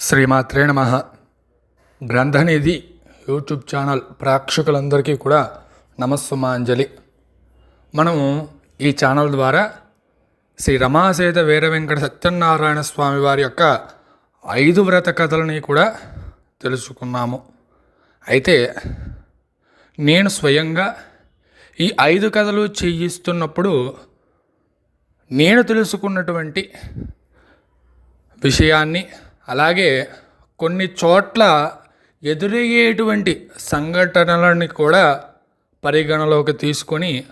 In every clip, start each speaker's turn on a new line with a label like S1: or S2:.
S1: శ్రీమాత్రే నమ. గ్రంథనిధి YouTube channel ప్రేక్షకులందరికీ కూడా నమస్సుమాంజలి. మనము ఈ ఛానల్ ద్వారా శ్రీ రమాసేత వీర వెంకట సత్యనారాయణ స్వామి వారి యొక్క ఐదు వ్రత కథలని కూడా తెలుసుకున్నాము. అయితే నేను స్వయంగా ఈ ఐదు కథలు చేయిస్తున్నప్పుడు నేను తెలుసుకున్నటువంటి విషయాన్ని అలాగే కొన్ని చోట్ల ఎదురయ్యేటువంటి సంఘటనలని కూడా పరిగణలోకి తీసుకొని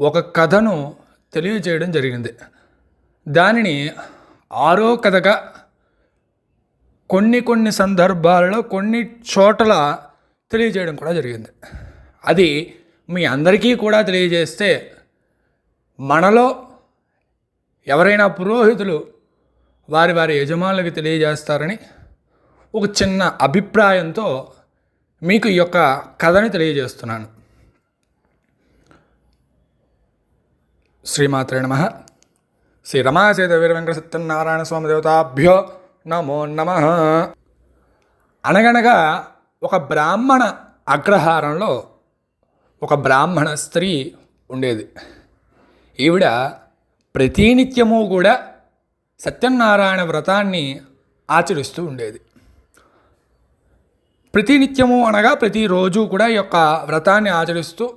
S1: ఒక కథను తెలియజేయడం జరిగింది. దానిని ఆరో కథగా కొన్ని కొన్ని సందర్భాలలో కొన్ని చోట్ల తెలియజేయడం కూడా జరిగింది. అది మీ అందరికీ కూడా తెలియజేస్తే మనలో ఎవరైనా పురోహితులు వారి వారి యజమానులకు తెలియజేస్తారని ఒక చిన్న అభిప్రాయంతో మీకు ఈ యొక్క కథని తెలియజేస్తున్నాను. శ్రీమాత్రే నమ. శ్రీ రమాచేత వీర వెంకట సత్యనారాయణ స్వామి దేవతాభ్యో నమో నమ. అనగనగా ఒక బ్రాహ్మణ అగ్రహారంలో ఒక బ్రాహ్మణ స్త్రీ ఉండేది. ఈవిడ ప్రతినిత్యము కూడా సత్యనారాయణ వ్రతాన్ని ఆచరిస్తూ ఉండేది. ప్రతినిత్యము అనగా ప్రతిరోజు కూడా ఈ యొక్క వ్రతాన్ని ఆచరిస్తూ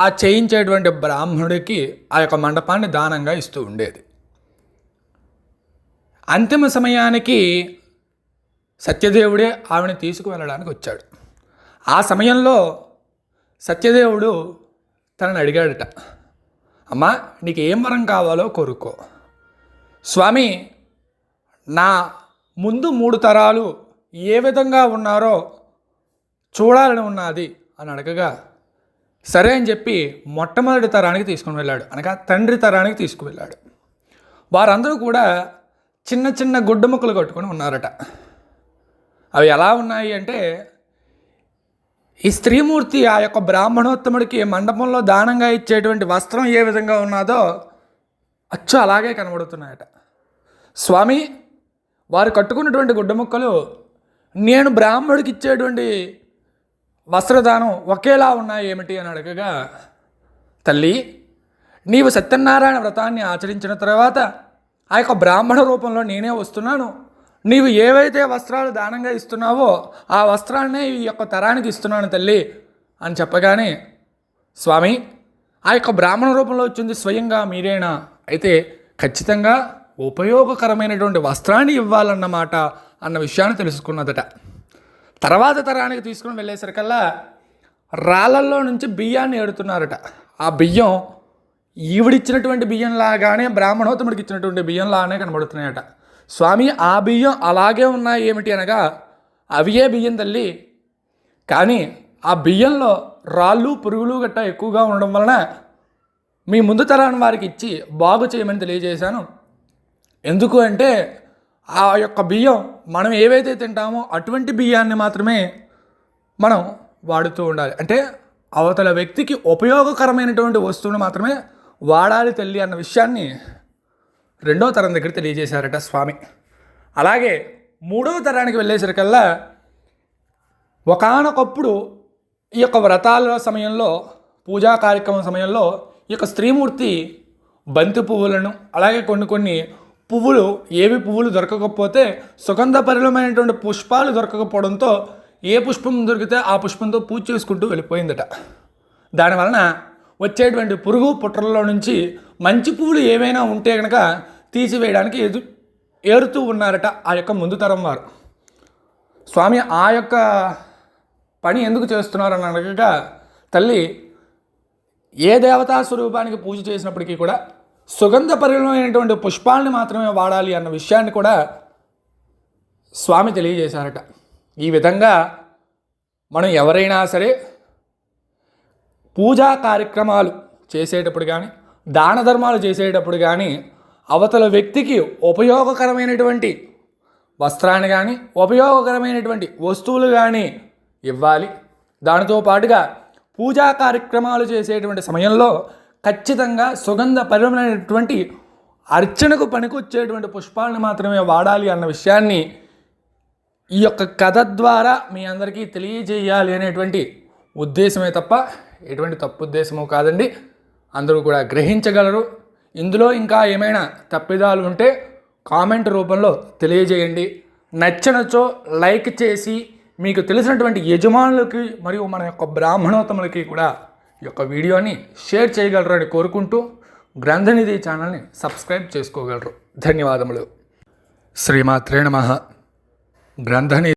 S1: ఆ చేయించేటువంటి బ్రాహ్మణుడికి ఆ యొక్క మండపాన్ని దానంగా ఇస్తూ ఉండేది. అంతిమ సమయానికి సత్యదేవుడే ఆవిడని తీసుకువెళ్ళడానికి వచ్చాడు. ఆ సమయంలో సత్యదేవుడు తనని అడిగాడట అమ్మా నీకు ఏం వరం కావాలో కోరుకో. స్వామి నా ముందు మూడు తరాలు ఏ విధంగా ఉన్నారో చూడాలని ఉన్నది అని అడగగా సరే అని చెప్పి మొట్టమొదటి తరానికి తీసుకుని వెళ్ళాడు. అనగా తండ్రి తరానికి తీసుకువెళ్ళాడు. వారందరూ కూడా చిన్న చిన్న గుడ్డ ముక్కలు కట్టుకొని ఉన్నారట. అవి ఎలా ఉన్నాయి అంటే ఈ స్త్రీమూర్తి ఆ యొక్క బ్రాహ్మణోత్తముడికి మండపంలో దానంగా ఇచ్చేటువంటి వస్త్రం ఏ విధంగా ఉన్నదో అచ్చు అలాగే కనబడుతున్నాయట. స్వామి వారు కట్టుకున్నటువంటి గుడ్డ ముక్కలు నేను బ్రాహ్మడికి ఇచ్చేటువంటి వస్త్రదానం ఒకేలా ఉన్నాయి ఏమిటి అని అడగగా తల్లి నీవు సత్యనారాయణ వ్రతాన్ని ఆచరించిన తర్వాత ఆ యొక్క బ్రాహ్మణ రూపంలో నేనే వస్తున్నాను. నీవు ఏవైతే వస్త్రాలు దానంగా ఇస్తున్నావో ఆ వస్త్రాన్నే ఈ యొక్క తరానికి ఇస్తున్నాను తల్లి అని చెప్పగానే స్వామి ఆ యొక్క బ్రాహ్మణ రూపంలో వచ్చింది స్వయంగా మీరేనా? అయితే ఖచ్చితంగా ఉపయోగకరమైనటువంటి వస్త్రాన్ని ఇవ్వాలన్నమాట అన్న విషయాన్ని తెలుసుకున్నదట. తర్వాత తరానికి తీసుకుని వెళ్ళేసరికల్లా రాళ్ళల్లో నుంచి బియ్యాన్ని ఎడుతున్నారట ఆ బియ్యం ఈవిడిచ్చినటువంటి బియ్యం లాగానే బ్రాహ్మణోత్తముడికి ఇచ్చినటువంటి బియ్యం లాగానే కనబడుతున్నాయట. స్వామి ఆ బియ్యం అలాగే ఉన్నాయి ఏమిటి అనగా అవియే బియ్యం తల్లి? కానీ ఆ బియ్యంలో రాళ్ళు పురుగులు గట్ట ఎక్కువగా ఉండడం వలన మీ ముందు తరాన్ని వారికి ఇచ్చి బాగు చేయమని తెలియజేశాను. ఎందుకు అంటే ఆ యొక్క బియ్యం మనం ఏవైతే తింటామో అటువంటి బియ్యాన్ని మాత్రమే మనం వాడుతూ ఉండాలి. అంటే అవతల వ్యక్తికి ఉపయోగకరమైనటువంటి వస్తువును మాత్రమే వాడాలి తల్లి అన్న విషయాన్ని రెండో తరం దగ్గర తెలియజేశారట స్వామి. అలాగే మూడవ తరానికి వెళ్ళేసరికల్లా ఒకానొకప్పుడు ఈ యొక్క వ్రతాల సమయంలో పూజా కార్యక్రమం సమయంలో ఈ యొక్క స్త్రీమూర్తి బంతి పువ్వులను అలాగే కొన్ని కొన్ని పువ్వులు ఏవి పువ్వులు దొరకకపోతే సుగంధ సుగంధపరిలమైనటువంటి పుష్పాలు దొరకకపోవడంతో ఏ పుష్పం దొరికితే ఆ పుష్పంతో పూజ చేసుకుంటూ వెళ్ళిపోయిందట. దానివలన వచ్చేటువంటి పురుగు పుట్రల్లో నుంచి మంచి పువ్వులు ఏవైనా ఉంటే కనుక తీసివేయడానికి ఎదు ఏరుతూ ఉన్నారట ఆ యొక్క ముందు తరం వారు. స్వామి ఆ యొక్క పని ఎందుకు చేస్తున్నారని అడగగా తల్లి ఏ దేవతా స్వరూపానికి పూజ చేసినప్పటికీ కూడా సుగంధ పరిమళమైనటువంటి పుష్పాలను మాత్రమే వాడాలి అన్న విషయాన్ని కూడా స్వామి తెలియజేశారట. ఈ విధంగా మనం ఎవరైనా సరే పూజా కార్యక్రమాలు చేసేటప్పుడు కానీ దాన ధర్మాలు చేసేటప్పుడు కానీ అవతల వ్యక్తికి ఉపయోగకరమైనటువంటి వస్త్రాన్ని కానీ ఉపయోగకరమైనటువంటి వస్తువులు కానీ ఇవ్వాలి. దానితో పాటుగా పూజా కార్యక్రమాలు చేసేటువంటి సమయంలో ఖచ్చితంగా సుగంధ పరిమమైనటువంటి అర్చనకు పనికొచ్చేటువంటి పుష్పాలను మాత్రమే వాడాలి అన్న విషయాన్ని ఈ యొక్క కథ ద్వారా మీ అందరికీ తెలియజేయాలి అనేటువంటి ఉద్దేశమే తప్ప ఎటువంటి తప్పు ఉద్దేశమో కాదండి. అందరూ కూడా గ్రహించగలరు. ఇందులో ఇంకా ఏమైనా తప్పిదాలు ఉంటే కామెంట్ రూపంలో తెలియజేయండి. నచ్చినచో లైక్ చేసి మీకు తెలిసినటువంటి యజమానులకి మరియు మన యొక్క బ్రాహ్మణోత్తములకి కూడా ఈ యొక్క వీడియోని షేర్ చేయగలరని కోరుకుంటూ గ్రంథనిధి ఛానల్ని సబ్స్క్రైబ్ చేసుకోగలరు. ధన్యవాదములు. శ్రీమాత్రే నమ. గ్రంథనిధి